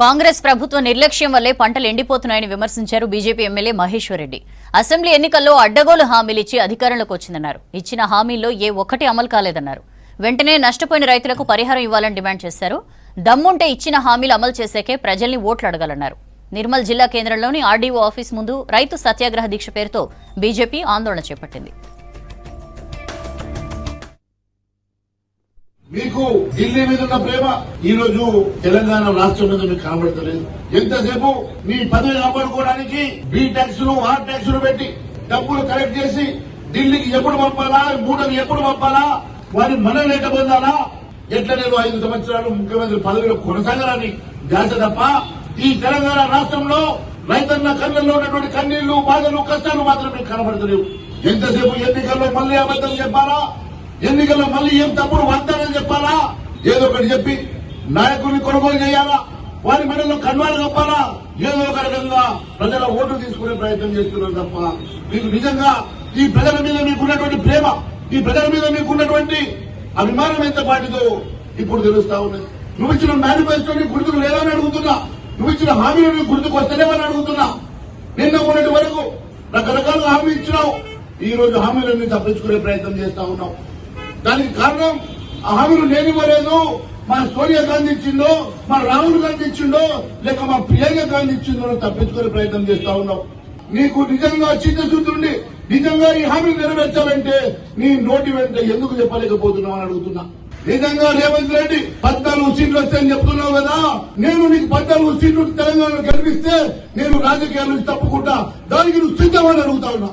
కాంగ్రెస్ ప్రభుత్వ నిర్లక్ష్యం వల్లే పంటలు ఎండిపోతున్నాయని విమర్శించారు BJP MLA Maheshwar Reddy. Assembly ఎన్నికల్లో అడ్డగోలు హామీలిచ్చి అధికారంలోకి వచ్చిందన్నారు. ఇచ్చిన హామీల్లో ఏ ఒక్కటి అమలు కాలేదన్నారు. వెంటనే నష్టపోయిన రైతులకు పరిహారం ఇవ్వాలని డిమాండ్ చేశారు. దమ్ముంటే ఇచ్చిన హామీలు అమలు చేశాకే ప్రజల్ని ఓట్లు అడగాలన్నారు. నిర్మల్ జిల్లా కేంద్రంలోని ఆర్డీఓ ఆఫీస్ ముందు రైతు సత్యాగ్రహ దీక్ష పేరుతో బీజేపీ ఆందోళన చేపట్టింది. మీకు ఢిల్లీ మీద ఉన్న ప్రేమ ఈ రోజు తెలంగాణ రాష్ట్రం మీద మీకు కనబడతలేదు. ఎంతసేపు మీ పదవి కాపాడుకోవడానికి బీ ట్యాక్స్లు ఆర్ ట్యాక్స్లు పెట్టి డబ్బులు కలెక్ట్ చేసి ఢిల్లీకి ఎప్పుడు పంపాలా మూటలు ఎప్పుడు పంపాలా వారి మనం లేక పొందాలా? ఎట్లా నేను ఐదు సంవత్సరాలు ముఖ్యమంత్రి పదవిలో కొనసాగాలని ధ్యాస తప్ప ఈ తెలంగాణ రాష్ట్రంలో రైతన్న కళ్ళల్లో ఉన్నటువంటి కన్నీళ్ళు బాధలు కష్టాలు మాత్రం మీకు కనబడతలేవు. ఎంతసేపు ఎన్నికల్లో మళ్ళీ అబద్దం చెప్పాలా? ఎన్నికల్లో మళ్ళీ ఏం తప్పుడు వాగ్దానం ఏదో ఒకటి చెప్పి నాయకుడిని కొనుగోలు చేయాలా? వారి మెడలో కన్వాలు కప్పాలా? ఏదో ఒక రకంగా ప్రజల ఓటు తీసుకునే ప్రయత్నం చేస్తున్నారు తప్ప మీకు నిజంగా ఈ ప్రజల మీద మీకున్నటువంటి ప్రేమ ఈ ప్రజల మీద మీకున్నటువంటి అభిమానం ఎంత పాటిదో ఇప్పుడు తెలుస్తా ఉన్నది? నువ్వు ఇచ్చిన మేనిఫెస్టోని గుర్తుకు లేదని అడుగుతున్నా. నువ్వు ఇచ్చిన హామీలను గుర్తుకు వస్తలేవని అడుగుతున్నా. నిన్న ఉన్నటి వరకు రకరకాల హామీ ఇచ్చినావు. ఈ రోజు హామీలన్నీ తప్పించుకునే ప్రయత్నం చేస్తా ఉన్నావు. దానికి కారణం ఆ హామీలు లేనివ్వలేదు మా సోనియా గాంధీ ఇచ్చిందో మా రాహుల్ గాంధీ ఇచ్చిండో లేక మా ప్రియాంక గాంధీ ఇచ్చిందో తప్పించుకునే ప్రయత్నం చేస్తా ఉన్నావు నీకు నిజంగా చిత్తశుద్ధి నిజంగా ఈ హామీ నెరవేర్చాలంటే నీ నోటి వెంట ఎందుకు చెప్పలేకపోతున్నావు అని అడుగుతున్నా. నిజంగా రేవంత్ రెడ్డి పద్నాలుగు సీట్లు వస్తాయని చెప్తున్నావు కదా? నేను నీకు పద్నాలుగు సీట్లు తెలంగాణ గెలిపిస్తే నేను రాజకీయాల నుంచి తప్పుకుంటా. దానికి నువ్వు సిద్ధమని అడుగుతా ఉన్నా.